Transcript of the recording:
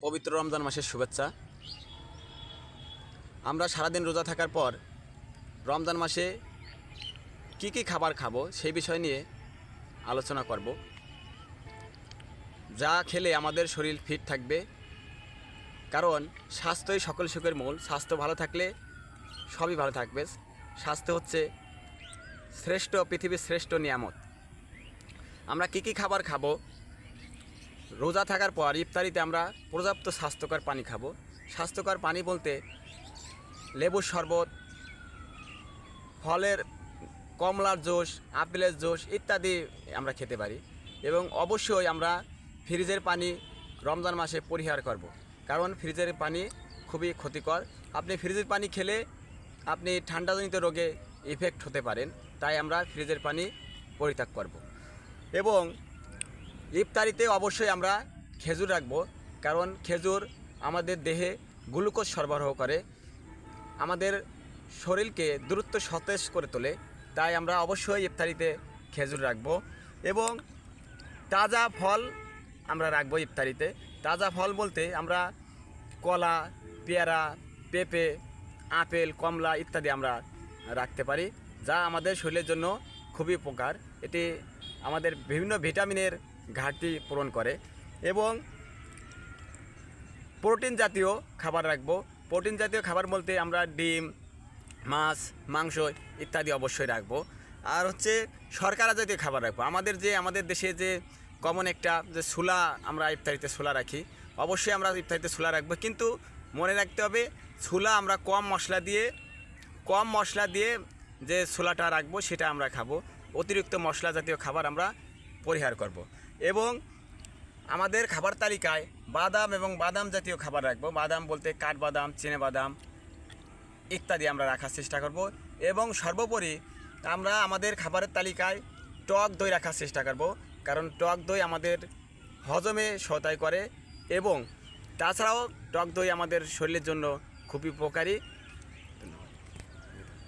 পবিত্র রমজান মাসের শুভেচ্ছা। আমরা সারাদিন রোজা থাকার পর রমজান মাসে কি কি খাবার খাব সেই বিষয় নিয়ে আলোচনা করব। যা খেলে আমাদের শরীর ফিট থাকবে। কারণ স্বাস্থ্যই সকল সুখের মূল। স্বাস্থ্য ভালো থাকলে সবই ভালো থাকবে। স্বাস্থ্য হচ্ছে শ্রেষ্ঠ, পৃথিবীর শ্রেষ্ঠ নিয়ামত। আমরা কি কি খাবার খাব রোজা থাকার পর ইফতারিতে আমরা পর্যাপ্ত স্বাস্থ্যকর পানি খাব স্বাস্থ্যকর পানি বলতে লেবুর শরবত, ফলের কমলার জুস, আপেলের জুস ইত্যাদি আমরা খেতে পারি এবং অবশ্যই আমরা ফ্রিজের পানি রমজান মাসে পরিহার করব। কারণ ফ্রিজের পানি খুবই ক্ষতিকর আপনি ফ্রিজের পানি খেলে আপনি ঠান্ডাজনিত রোগে ইফেক্ট হতে পারেন, তাই আমরা ফ্রিজের পানি পরিত্যাগ করব। এবং ইফতারিতে অবশ্যই আমরা খেজুর রাখব, কারণ খেজুর আমাদের দেহে গ্লুকোজ সরবরাহ করে, আমাদের শরীরকে দ্রুত সতেজ করে তোলে, তাই আমরা অবশ্যই ইফতারিতে খেজুর রাখব এবং তাজা ফল আমরা রাখব ইফতারিতে। তাজা ফল বলতে আমরা কলা, পেয়ারা, পেঁপে, আপেল, কমলা ইত্যাদি আমরা রাখতে পারি, যা আমাদের শরীরের জন্য খুবই উপকার। এটি আমাদের বিভিন্ন ভিটামিনের ঘাটতি পূরণ করে এবং প্রোটিন জাতীয় খাবার রাখব। প্রোটিন জাতীয় খাবার বলতে আমরা ডিম, মাছ, মাংস ইত্যাদি অবশ্যই রাখব। আর হচ্ছে শর্করা জাতীয় খাবার রাখব। আমাদের যে, আমাদের দেশে যে কমন একটা যে ছোলা আমরা ইফতারিতে ছোলা রাখি, অবশ্যই আমরা ইফতারিতে ছোলা রাখব। কিন্তু মনে রাখতে হবে ছোলা আমরা কম মশলা দিয়ে, কম মশলা দিয়ে যে ছোলাটা রাখব সেটা আমরা খাব। অতিরিক্ত মশলা জাতীয় খাবার আমরা পরিহার করব। এবং আমাদের খাবার তালিকায় বাদাম এবং বাদাম জাতীয় খাবার রাখব। বাদাম বলতে কাঠবাদাম চিনে বাদাম ইত্যাদি আমরা রাখার চেষ্টা করব। এবং সর্বোপরি আমরা আমাদের খাবারের তালিকায় টক দই রাখার চেষ্টা করব। কারণ টক দই আমাদের হজমে সহায়তা করে এবং তাছাড়াও টক দই আমাদের শরীরের জন্য খুবই উপকারী।